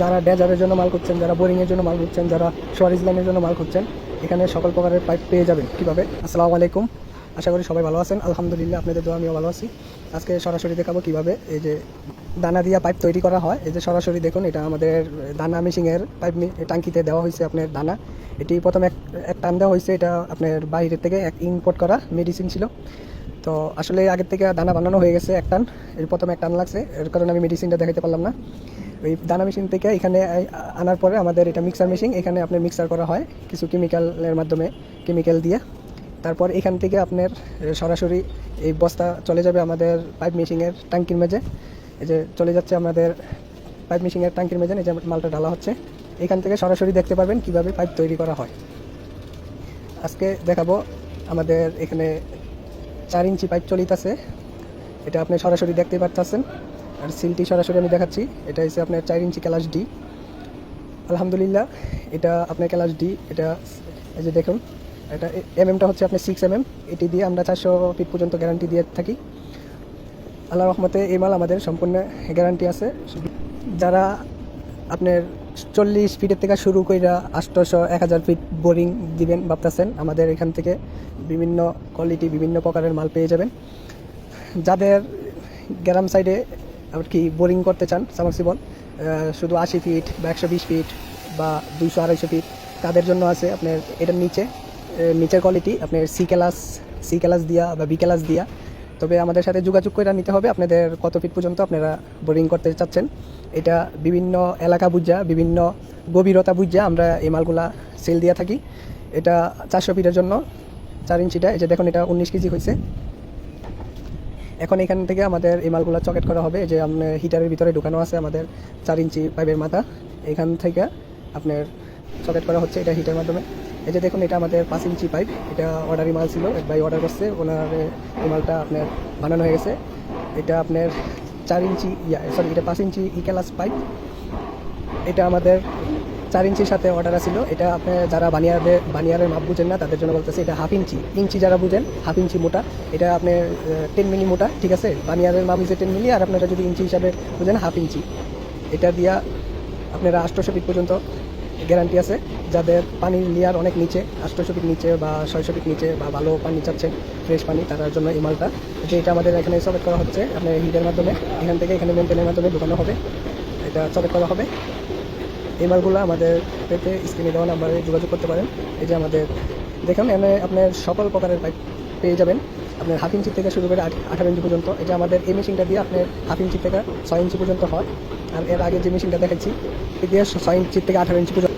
যারা ডেজারের জন্য মাল করছেন যারা বোরিংয়ের জন্য মাল করছেন যারা সোয়ারিজ লাইনের জন্য মাল করছেন এখানে সকল প্রকারের পাইপ পেয়ে যাবেন। কীভাবে? আসসালামু আলাইকুম। আশা করি সবাই ভালো আছেন। আলহামদুলিল্লাহ, আপনাদের দোয়া আমিও ভালো আছি। আজকে সরাসরি দেখাবো কীভাবে এই যে দানা দিয়া পাইপ তৈরি করা হয়। এই যে সরাসরি দেখুন, এটা আমাদের দানা মেশিংয়ের পাইপ টাঙ্কিতে দেওয়া হয়েছে আপনার দানা। এটি প্রথম এক এক টান দেওয়া হয়েছে। এটা আপনার বাইরে থেকে এক ইম্পোর্ট করা মেডিসিন ছিল। তো আসলে আগের থেকে দানা বানানো হয়ে গেছে এক টান। এর প্রথম এক টান লাগছে। এর কারণে আমি মেডিসিনটা দেখাতে পারলাম না। ওই দানা মেশিন থেকে এখানে আনার পরে আমাদের এটা মিক্সার মেশিন এখানে আপনার মিক্সার করা হয় কিছু কেমিক্যালের মাধ্যমে কেমিক্যাল দিয়ে। তারপর এখান থেকে আপনার সরাসরি এই বস্তা চলে যাবে আমাদের পাইপ মেশিনের ট্যাঙ্কির মেঝে। এই যে চলে যাচ্ছে আমাদের পাইপ মেশিনের ট্যাঙ্কির মেজে এই যে মালটা ঢালা হচ্ছে। এখান থেকে সরাসরি দেখতে পারবেন কীভাবে পাইপ তৈরি করা হয়। আজকে দেখাবো আমাদের এখানে চার ইঞ্চি পাইপ চলিতেছে। এটা আপনি সরাসরি দেখতে পাচ্ছেন আর সিলটি সরাসরি আমি দেখাচ্ছি। এটা হচ্ছে আপনার চার ইঞ্চি ক্যালাস ডি। আলহামদুলিল্লাহ, এটা আপনার ক্যালাস ডি, এটা এই যে দেখুন, এটা এমএমটা হচ্ছে আপনার সিক্স এমএম। এটি দিয়ে আমরা চারশো ফিট পর্যন্ত গ্যারান্টি দিয়ে থাকি। আল্লাহ রহমতে এই মাল আমাদের সম্পূর্ণ গ্যারান্টি আছে। যারা আপনার চল্লিশ ফিটের থেকে শুরু কইরা আটশোশো এক হাজার ফিট বোরিং দিবেন, ভাবতেছেন, আমাদের এখান থেকে বিভিন্ন কোয়ালিটি বিভিন্ন প্রকারের মাল পেয়ে যাবেন। যাদের গ্রাম সাইডে আর কি বোরিং করতে চান সামার্সিবল শুধু আশি ফিট বা একশো বিশ ফিট বা দুইশো আড়াইশো ফিট তাদের জন্য আছে আপনার এটার নিচে নিচের কোয়ালিটি আপনার সি ক্লাস সি ক্লাস দিয়া বা বি ক্লাস দিয়া। তবে আমাদের সাথে যোগাযোগ করে নিতে হবে, আপনাদের কত ফিট পর্যন্ত আপনারা বোরিং করতে চাচ্ছেন। এটা বিভিন্ন এলাকা বুঝা, বিভিন্ন গভীরতা বুঝা আমরা এই মালগুলা সেল দিয়ে থাকি। এটা চারশো ফিটের জন্য, চার ইঞ্চিটা এই যে দেখুন এটা উনিশ কেজি হয়েছে এখন এখান থেকে আমাদের এই মালগুলো চকেট করা হবে। যে আপনার হিটারের ভিতরে ঢুকানো আছে আমাদের চার ইঞ্চি পাইপের মাথা। এখান থেকে আপনার চকেট করা হচ্ছে এটা হিটার মাধ্যমে। এই যে দেখুন, এটা আমাদের পাঁচ ইঞ্চি পাইপ এটা অর্ডারি মাল ছিল, এক ভাই অর্ডার করছে। ওনার, এই মালটা আপনার বানানো হয়ে গেছে। এটা আপনার চার ইঞ্চি, ইয়া সরি এটা পাঁচ ইঞ্চি ই ক্লাস পাইপ এটা আমাদের চার ইঞ্চির সাথে অর্ডার ছিল এটা আপনি যারা বানিয়ারে বানিয়ারের মাপ বুঝেন না, তাদের জন্য বলতেছে এটা হাফ ইঞ্চি। ইঞ্চি যারা বুঝেন হাফ ইঞ্চি মোটা। এটা আপনি টেন মিলি মোটা, ঠিক আছে? বানিয়ারের মাপ হচ্ছে টেন মিলি আর আপনারা যদি ইঞ্চি হিসাবে বুঝেন হাফ ইঞ্চি। এটা দিয়া আপনারা আষ্টশো ফিট পর্যন্ত গ্যারান্টি আছে। যাদের পানির লেয়ার অনেক নিচে, আষ্টশো ফিট নিচে বা ছয়শো ফিট নিচে বা ভালো পানি চাচ্ছেন ফ্রেশ পানি, তার জন্য এই মালটা। যে এটা আমাদের এখানে সবেট করা হচ্ছে, আপনার হিটের মাধ্যমে, এখান থেকে এখানে মেনটেনের মাধ্যমে ঢুকানো হবে। এটা সবেট করা হবে। এই মালগুলো আমাদের পেতে স্ক্রিনে দেওয়া নাম্বারে যোগাযোগ করতে পারেন। এই যে আমাদের, দেখুন, এখানে আপনার সকল প্রকারের পাইপ পেয়ে যাবেন। আপনার হাফ ইঞ্চি থেকে শুরু করে আঠারো ইঞ্চি পর্যন্ত। এটা আমাদের এই মেশিনটা দিয়ে আপনার হাফ ইঞ্চি থেকে ছয় ইঞ্চি পর্যন্ত হয়। আর এর আগে যে মেশিনটা দেখাচ্ছি এ দিয়ে ছয় ইঞ্চি থেকে আঠারো ইঞ্চি পর্যন্ত